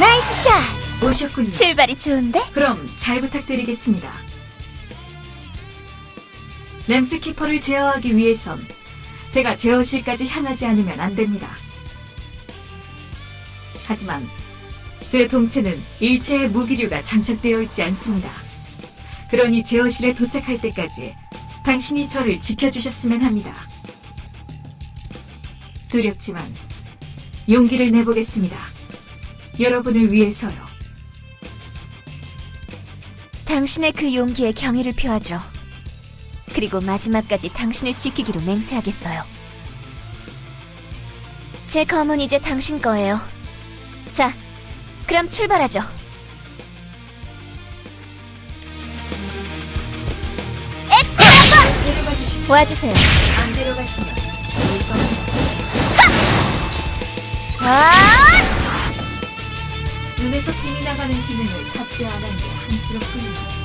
나이스 샷! 오셨군요. 출발이 좋은데? 그럼 잘 부탁드리겠습니다. 램스키퍼를 제어하기 위해선 제가 제어실까지 향하지 않으면 안 됩니다. 하지만 제 동체는 일체의 무기류가 장착되어 있지 않습니다. 그러니 제어실에 도착할 때까지 당신이 저를 지켜주셨으면 합니다. 두렵지만 용기를 내보겠습니다. 여러분을 위해서요. 당신의 그 용기에 경의를 표하죠. 그리고 마지막까지 당신을 지키기로 맹세하겠어요. 제 검은 이제 당신 거예요. 자, 그럼 출발하죠. 엑스트라 버스! 내려가 주십시오. 와주세요. 안 데려가시면 좋을 겁니다. 아! 눈에서 빛이 나가는 기능을 않은 게 한스럽군요.